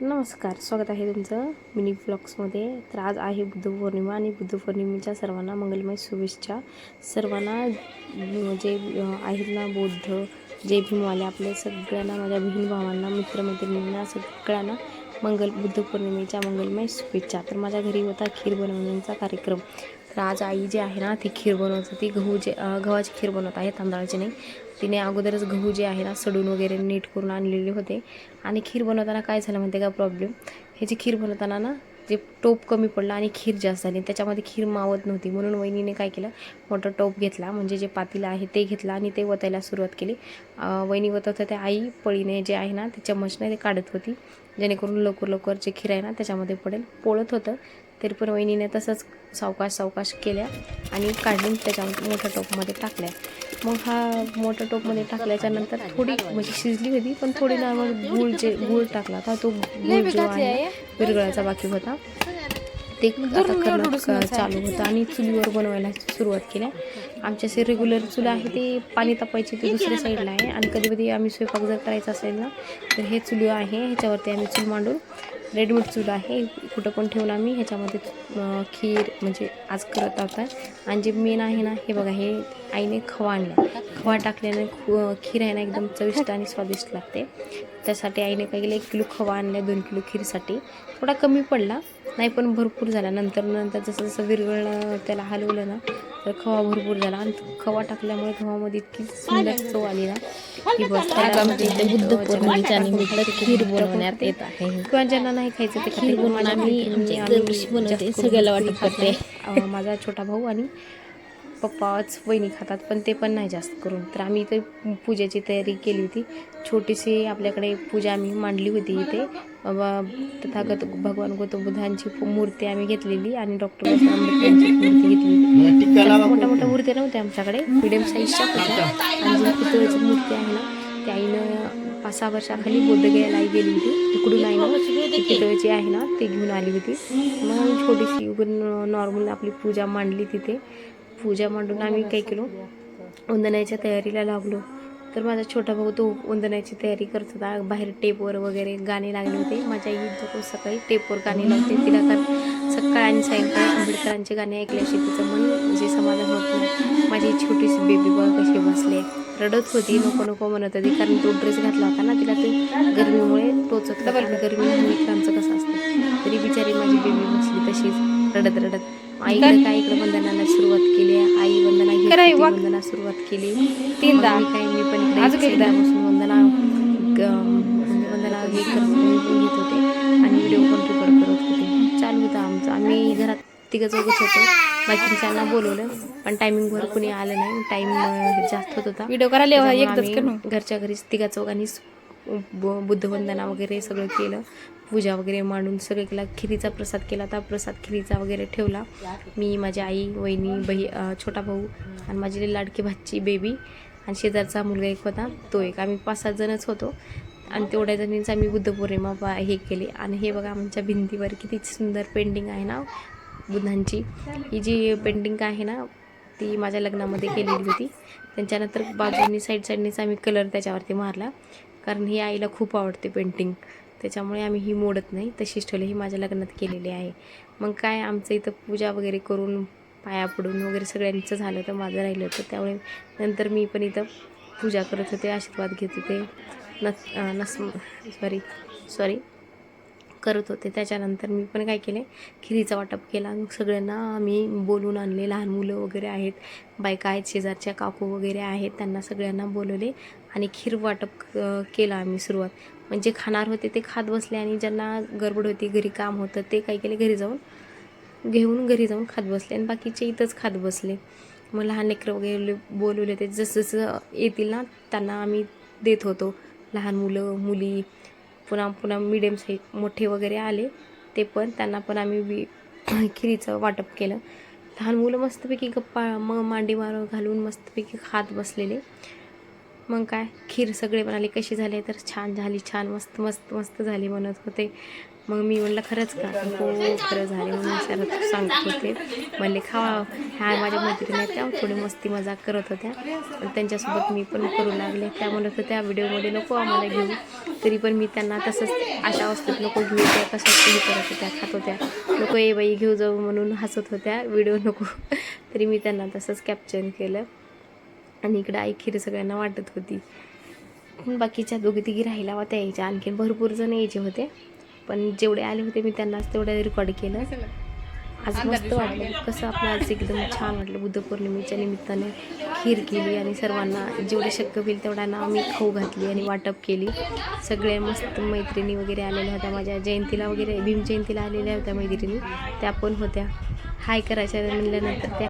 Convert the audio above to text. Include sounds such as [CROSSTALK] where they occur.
नमस्कार स्वागत आहे तुमचं मिनी ब्लॉग्समध्ये. तर आज आहे बुद्धपौर्णिमा आणि बुद्धपौर्णिमेच्या सर्वांना मंगलमय शुभेच्छा. सर्वांना जे आहेत ना बौद्ध जे भीमवाले आपल्या सगळ्यांना माझ्या बहीण भावांना मित्रमैत्रिणींना सगळ्यांना मंगल बुद्ध पौर्णिमेच्या मंगलमय शुभेच्छा. तर माझ्या घरी होता खीर बनवण्याचा कार्यक्रम. तर आज आई जी आहे ना ती खीर बनवत होती. गहू जे गव्हाची खीर बनवत आहे तांदळाची नाही. तिने अगोदरच गहू जे आहे ना सडून वगैरे नीट करून आणलेले होते. आणि खीर बनवताना काय झालं म्हणते का प्रॉब्लेम ह्याची खीर बनवताना ना ते टोप कमी पडला आणि खीर जास्त झाली. त्याच्यामध्ये खीर मावत नव्हती. म्हणून वहिनीने काय केलं मोठं टोप घेतला. म्हणजे जे पातीलं आहे ते घेतलं आणि ते वतायला सुरुवात केली. वहिनी वतत होत्या. आई पळीने जे आहे ना ते चमचने ते काढत होती. जेणेकरून लवकर लवकर जे खीर आहे ना त्याच्यामध्ये पडेल. पोळत होतं. तरी पण वहिनीने तसंच सावकाश सावकाश केल्या आणि काढून त्याच्या मोठ्या टोपमध्ये टाकल्या. मग हा मोठ्या टोपमध्ये टाकल्याच्या नंतर थोडी म्हणजे शिजली होती पण थोडी ना मग गूळ जे गूळ टाकला होता तो गूळ जो आहे विरगळायचा बाकी होता. ते आता करणं क- चालू होतं आणि चुलीवर बनवायला सुरुवात केल्या आमच्या असे रेग्युलर चुलं आहे ते पाणी तापायची ते दुसऱ्या साईडला आहे. आणि कधी कधी आम्ही स्वयंपाक जर करायचा असेल ना तर हे चुली आहे ह्याच्यावरती आम्ही चूल मांडून रेडीमेड चूल आहे. कुठं पण ठेवून आम्ही ह्याच्यामध्ये खीर म्हणजे आज करत आहोत आणि जे मेन आहे ना हे बघा हे आईने खवा आणला. खवा टाकल्याने खीर आहे ना एकदम चविष्ट आणि स्वादिष्ट लागते. त्यासाठी आईने काय केलं एक किलो खवा आणला दोन किलो खीरसाठी. थोडा कमी पडला नाही पण भरपूर झाला. नंतर नंतर जसं जसं विरघळलं त्याला हलवलं ना तर खवा भरपूर झाला. आणि खवा टाकल्यामुळे खवामध्ये इतकी सुंदर चव आली ना की बस बुद्ध पौर्णिमेच्या निमित्त खीर बनवण्यात येत आहे. किंवा ज्यांना नाही खायचं ते खीर बनवून आम्ही आमच्या सगळ्याला वाटप करते माझा छोटा भाऊ आणि पप्पाच वहिनी खातात पण ते पण नाही जास्त करून. तर आम्ही इथे पूजेची तयारी केली होती. छोटीशी आपल्याकडे पूजा आम्ही मांडली होती इथे. तथागत भगवान गौतम बुद्धांची मूर्ती आम्ही घेतलेली आणि डॉक्टर बाबासाहेब आंबेडकरांची मूर्ती घेतली जास्त मोठ्या मोठ्या मूर्ती नव्हत्या आमच्याकडे. मिडियम साईजच्या होत्या. आणि जी पितळेची मूर्ती आहे ना त्या आईनं पाच सहा वर्षाखाली बोधगयाला आई गेली होती. तिकडून आईनं ती पितळेची आहे ना ते घेऊन आली होती. मग छोटीशी नॉर्मल आपली पूजा मांडली तिथे. पूजा मांडून आम्ही काय केलो? वंदनाच्या तयारीला लागलो. तर माझा छोटा भाऊ तो वंदनाची तयारी करत होता. बाहेर टेपवर वगैरे गाणे लागले होते. माझ्या आई जो सकाळी टेपवर गाणे लागते तिला कारण सकाळ आणि सायंकाळी आंबेडकरांचे गाणे ऐकल्याशी तिचं मन म्हणजे समाधान होत नाही. माझी छोटीशी बेबी बॉय कशी बसले? रडत होती. नको नको म्हणत होती. कारण तो ड्रेस घातला होता ना तिला ते गरमीमुळे टोचत होता. आणि गरमीमुळे कसं असतं? तरी बिचारी माझी बेबी बसली तशीच. रडत रडत. काय इकडे वंदनाला सुरुवात केली आई वंदना. वंदना सुरुवात केली. तीनदा. काय मी पण अजून एकदा. बसून वंदना वंदना हे घेत होते. आणि व्हिडिओ पण रेकॉर्ड करत होते. चालू होतं आमचं. आम्ही घरात तिघं चौघच होतो. बाकीच्यांना बोलवलं. पण टायमिंगवर कोणी आलं नाही. टाईम जास्त होत होता. व्हिडिओ करायला एकदाच घरच्या घरीच तिघा चौघांनीच ब- बुद्धवंदना वगैरे सगळं केलं. पूजा वगैरे मांडून सगळं केला खिरीचा प्रसाद केला. तर प्रसाद खिरीचा वगैरे ठेवला. मी माझी आई वहिनी बही छोटा भाऊ आणि माझी लाडकी भाची बेबी आणि शेजारचा मुलगा एक होता. तो एक. आम्ही पाच सात जणच होतो. आणि तेवढ्या जणींचा आम्ही बुद्धपौर्णिमा पा हे केली. आणि हे बघा आमच्या भिंतीवर किती सुंदर पेंटिंग आहे ना बुद्धांची. ही जी पेंटिंग आहे ना ती माझ्या लग्नामध्ये केलेली होती. त्यांच्यानंतर बाजूंनी साईड साईडनीच आम्ही कलर त्याच्यावरती मारला. कारण ही आईला खूप आवडते पेंटिंग त्याच्यामुळे आम्ही ही मोडत नाही. तशीच ठेवली. ही माझ्या लग्नात केलेली आहे. मग काय आमचं इथं पूजा वगैरे करून पाया पडून वगैरे सगळ्यांचं झालं तर माझं राहिलं होतं. त्यामुळे नंतर मी पण इथं पूजा करत होते. आशीर्वाद घेत होते. नस नस सॉरी सॉरी करत होते. त्याच्यानंतर मी पण काय केले? खिरीचा वाटप केला. मग सगळ्यांना आम्ही बोलून आणले. लहान मुलं वगैरे आहेत. बायका आहेत. शेजारच्या काकू वगैरे आहेत. त्यांना सगळ्यांना बोलवले. आणि खीर वाटप केलं आम्ही सुरुवात. म्हणजे खाणार होते ते खात बसले आणि ज्यांना गडबड होती घरी काम होतं ते काय केले? घरी जाऊन घेऊन घरी जाऊन खात बसले आणि बाकीचे इथंच खात बसले. मग लहान लेकरं वगैरे बोलवले ते जसंजसं येतील ना त्यांना आम्ही देत होतो. लहान मुलं मुली पुन्हा पुन्हा मिडियम साईज मोठे वगैरे आले ते पण त्यांना पण आम्ही वि [CLEARS THROAT] खिरीचं वाटप केलं. लहान मुलं मस्तपैकी गप्पा मग मांडी मार घालून मस्तपैकी खात बसलेले. मग काय? खीर सगळे म्हणाले कशी झाले? तर छान झाली छान मस्त मस्त मस्त झाली म्हणत होते. मग मी म्हणलं खरंच का? हो खरं झाले म्हणून सर सांगत होते. म्हणले खावा ह्या माझ्या मैत्रिणी आहेत त्या थोडी मस्ती मजाक करत होत्या. आणि त्यांच्यासोबत मी पण करू लागले. त्या म्हणत होत्या व्हिडिओमध्ये नको आम्हाला घेऊ तरी पण मी त्यांना तसंच अशा अवस्थेत नको घेऊ त्या कसं हे करत होत्या खात होत्या. नको ये बाई घेऊ जाऊ म्हणून हसत होत्या. व्हिडिओ नको. तरी मी त्यांना तसंच कॅप्चर केलं. आणि इकडं आई खीर सगळ्यांना वाटत होती. बाकीच्या दोघी तिघी राहिल्या होत्या यायच्या. आणखीन भरपूर जण यायचे होते. पण जेवढे आले होते मी त्यांनाच तेवढं रेकॉर्ड केलं. आज मस्त वाटलं. कसं आपलं आज एकदम छान वाटलं. बुद्धपौर्णिमेच्या निमित्ताने खीर केली आणि सर्वांना जेवढे शक्य होईल तेवढ्यांना आम्ही खाऊ घातली आणि वाटप केली. सगळे मस्त मैत्रिणी वगैरे आलेल्या होत्या. माझ्या जयंतीला वगैरे भीम जयंतीला आलेल्या होत्या मैत्रिणी. त्या पण होत्या. हाय करायच्या म्हणल्यानंतर त्या